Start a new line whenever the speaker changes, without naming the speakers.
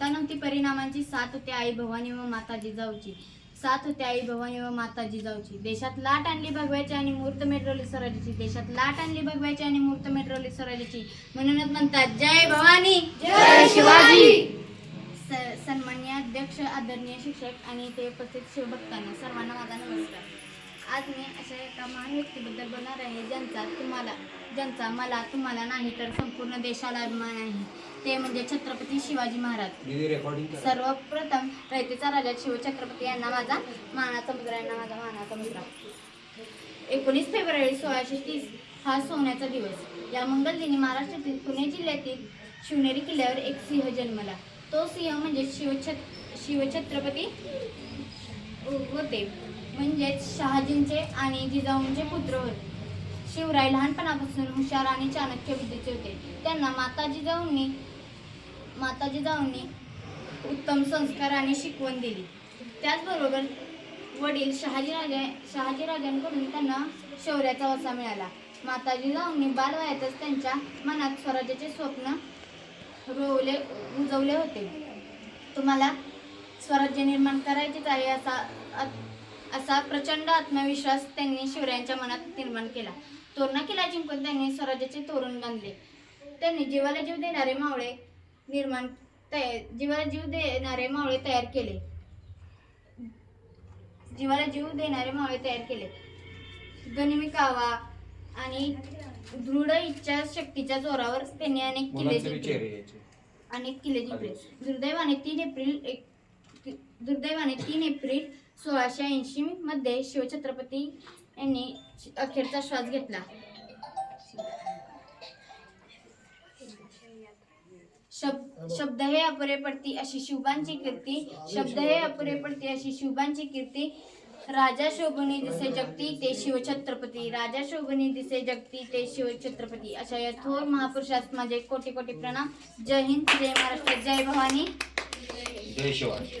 नव्हती परिणामांची. साथ होती आई भवानी व माता जिजाऊची साथ होती आई भवानी व माता जिजाऊची देशात लाट आणली भगव्याची आणि मूर्त मेट्रोली स्वराज्याची. देशात लाट आणली भगव्याची आणि मूर्त मेट्रोली स्वराज्याची. म्हणूनच म्हणतात जय भवानी!
जय शिवाजी!
स- सन्माननीय अध्यक्ष आदरणीय शिक्षक आणि ते उपस्थित शिवभक्तांना सर्वांना माझा नमस्कार. आज मी अशा एका महान व्यक्तीबद्दल बोलणार आहे ज्यांचा तुम्हाला ज्यांचा मला तुम्हाला नाही तर संपूर्ण देशाला अभिमान आहे. ते म्हणजे छत्रपती शिवाजी महाराज. सर्वप्रथम रयतेचा राजा शिवछत्रपती यांना माझा मानाचा मुद्रा यांना माझा मानाचा मुद्रा एकोणीस फेब्रुवारी सोळाशे तीस हा सोन्याचा दिवस. या मंगल दिनी महाराष्ट्रातील पुणे जिल्ह्यातील शिवनेरी किल्ल्यावर एक सिंह जन्मला. तो सिंह म्हणजे शिवछत शिवछत्रपती होते. म्हणजेच शहाजींचे आणि जिजाऊंचे पुत्र होते. शिवराय लहानपणापासून हुशार आणि चाणक्य बुद्धीचे होते. त्यांना माता जिजाऊंनी माता जिजाऊंनी उत्तम संस्कार आणि शिकवण दिली. त्याचबरोबर वडील शहाजीराजा शहाजीराजांकडून त्यांना शौर्याचा वसा मिळाला. माताजी जिजाऊंनी बालवयातच त्यांच्या मनात स्वराज्याचे स्वप्न रोवले रुजवले होते. तुम्हाला स्वराज्य निर्माण करायचेच आहे असा असा प्रचंड आत्मविश्वास त्यांनी शिवरायांच्या मनात निर्माण केला. तोरणा किल्ला जिंकून त्यांनी स्वराज्याचे तोरण बांधले. त्यांनी जीवाला जीव देणारे मावळे निर्माण तयार जीवाला जीव देणारे मावळे तयार केले. जीवाला जीव देणारे मावळे तयार केले. गनिमी कावा आणि दृढ इच्छा शक्तीच्या जोरावर त्यांनी अनेक किल्ले जिंकले. अनेक किल्ले जिंकले. दुर्दैवाने तीन एप्रिल एक दुर्दैवाने तीन एप्रिल सोळाशे ऐंशी मध्ये शिवछत्रपती यांनी अखेरचा श्वास घेतला. शब्द शब्द हे अपुरे पडती अशी शिवबांची कीर्ती शब्द हे अपुरे पडती अशी शिवबांची कीर्ती. राजा शोभनी दिसे जगती ते शिवछत्रपती. राजा शोभनी दिसे जगती ते शिवछत्रपती. अशा या थोर महापुरुषास माझे कोटी कोटी प्रणाम. जय हिंद जय महाराष्ट्र जय भवानी.
जय शिवाजी.